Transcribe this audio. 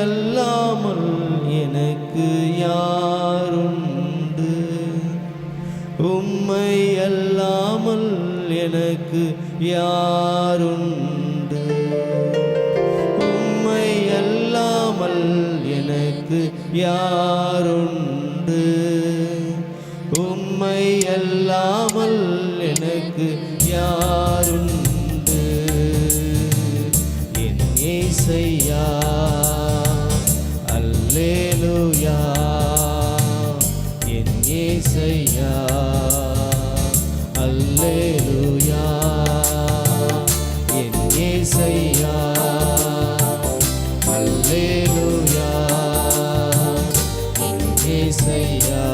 அல்லாமல் எனக்கு யாருண்டு? உம்மை அல்லாமல் எனக்கு யாருண்டு? உம்மை அல்லாமல் எனக்கு யாருண்டு? உம்மை அல்லாமல் எனக்கு யாருண்டு? என் அல்லேலூயா என் ஏசையா. அல்லேலூயா என் ஏசையா. அல்லேலூயா என் ஏசையா.